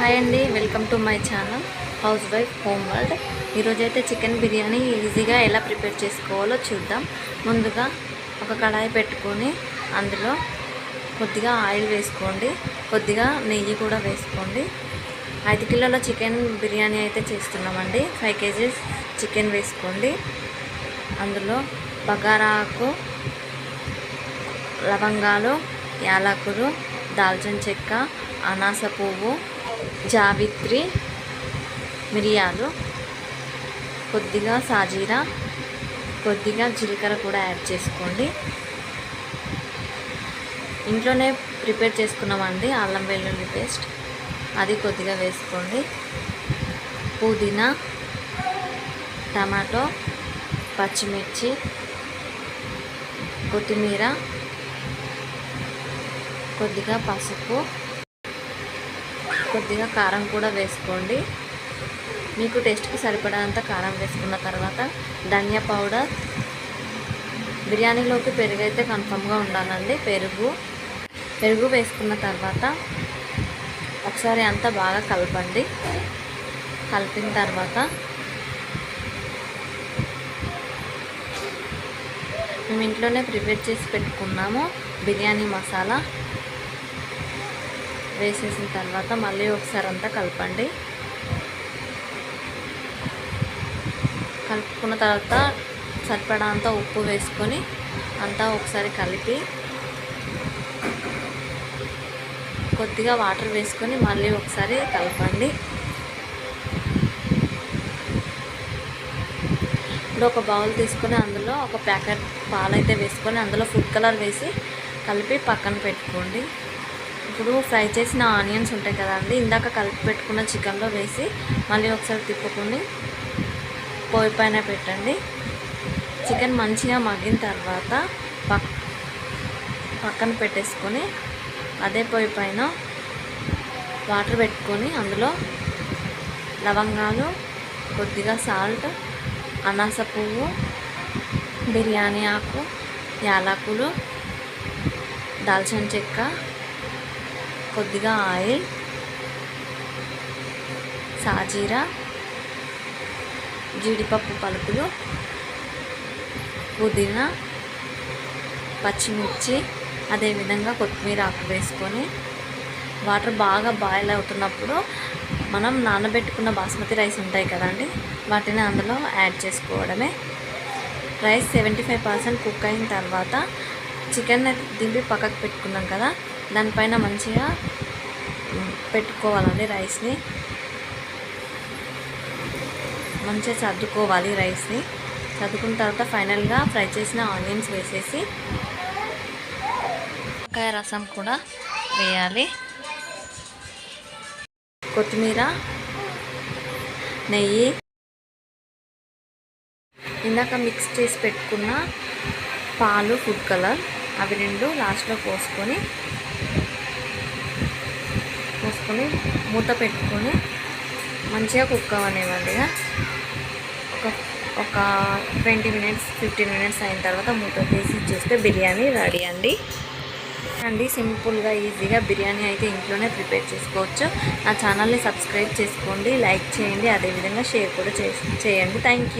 Hi అండి welcome to my channel housewife home world. ఈరోజైతే chicken biryani ఈజీగా ఎలా ప్రిపేర్ చేసుకోవాలో చూద్దాం. ముందుగా ఒక కడాయి పెట్టుకొని అందులో కొద్దిగా ఆయిల్ వేసుకోండి. కొద్దిగా నెయ్యి కూడా వేసుకోండి. ఐదు కిలోల చికెన్ బిర్యానీ అయితే చేస్తున్నామండి. ఫైవ్ కేజీస్ చికెన్ వేసుకోండి. అందులో బగారా ఆకు లవంగాలు యాలకులు దాల్చిన చెక్క అనాస పువ్వు జావిత్రి మిరియాలు కొద్దిగా సాజీరా కొద్దిగా జీలకర్ర కూడా యాడ్ చేసుకోండి. ఇంట్లోనే ప్రిపేర్ చేసుకున్నామండి అల్లం వెల్లుల్లి పేస్ట్. అది కొద్దిగా వేసుకోండి. పుదీనా టమాటో పచ్చిమిర్చి కొత్తిమీర కొద్దిగా పసుపు కొద్దిగా కారం కూడా వేసుకోండి. మీకు టేస్ట్కి సరిపడంత కారం వేసుకున్న తర్వాత ధనియా పౌడర్. బిర్యానీలోకి పెరుగు అయితే కన్ఫామ్గా ఉండాలండి. పెరుగు. పెరుగు వేసుకున్న తర్వాత ఒకసారి అంతా బాగా కలపండి. కలిపిన తర్వాత మేము ఇంట్లోనే ప్రిపేర్ చేసి పెట్టుకున్నాము బిర్యానీ మసాలా. వేసేసిన తర్వాత మళ్ళీ ఒకసారి అంతా కలపండి. కలుపుకున్న తర్వాత సరిపడా అంతా ఉప్పు వేసుకొని అంతా ఒకసారి కలిపి కొద్దిగా వాటర్ వేసుకొని మళ్ళీ ఒకసారి కలపండి. ఇప్పుడు ఒక బౌల్ తీసుకొని అందులో ఒక ప్యాకెట్ పాలైతే వేసుకొని అందులో ఫుడ్ కలర్ వేసి కలిపి పక్కన పెట్టుకోండి. ఇప్పుడు ఫ్రై చేసిన ఆనియన్స్ ఉంటాయి కదండి ఇందాక కలిపి పెట్టుకున్న చికెన్లో వేసి మళ్ళీ ఒకసారి తిప్పుకొని పొయ్యి పైన పెట్టండి. చికెన్ మంచిగా మగ్గిన తర్వాత పక్ పక్కన పెట్టేసుకొని అదే పొయ్యి పైన వాటర్ పెట్టుకొని అందులో లవంగాలు కొద్దిగా సాల్ట్ అనాస పువ్వు బిర్యానీ ఆకు యాలకులు దాల్చిన చెక్క కొద్దిగా ఆయిల్ సాజీరా జీడిపప్పు పలుకులు పుదీనా పచ్చిమిర్చి అదేవిధంగా కొత్తిమీర ఆకు వేసుకొని వాటర్ బాగా బాయిల్ అవుతున్నప్పుడు మనం నానబెట్టుకున్న బాస్మతి రైస్ ఉంటాయి కదండి వాటిని అందులో యాడ్ చేసుకోవడమే. Rice seventy five percent cook అయిన తర్వాత చికెన్ దింపి పక్కకు పెట్టుకున్నాం కదా దానిపైన మంచిగా పెట్టుకోవాలండి రైస్ని. మంచిగా సర్దుకోవాలి రైస్ని. సర్దుకున్న తర్వాత ఫైనల్గా ఫ్రై చేసిన ఆనియన్స్ వేసేసి వంకాయ రసం కూడా వేయాలి. కొత్తిమీర నెయ్యి ఇందాక మిక్స్ చేసి పెట్టుకున్న పాలు ఫుడ్ కలర్ అవి రెండు లాస్ట్లో పోసుకొని పోసుకొని మూత పెట్టుకొని మంచిగా కుక్ అవ్వనివ్వండి. ఒక ఒక ట్వంటీ మినిట్స్ ఫిఫ్టీన్ మినిట్స్ అయిన తర్వాత మూత తీసి చూస్తే బిర్యానీ రెడీ అండి. అండి సింపుల్గా ఈజీగా బిర్యానీ అయితే ఇంట్లోనే ప్రిపేర్ చేసుకోవచ్చు. నా ఛానల్ని సబ్స్క్రైబ్ చేసుకోండి లైక్ చేయండి అదేవిధంగా షేర్ కూడా చేయండి. Thank you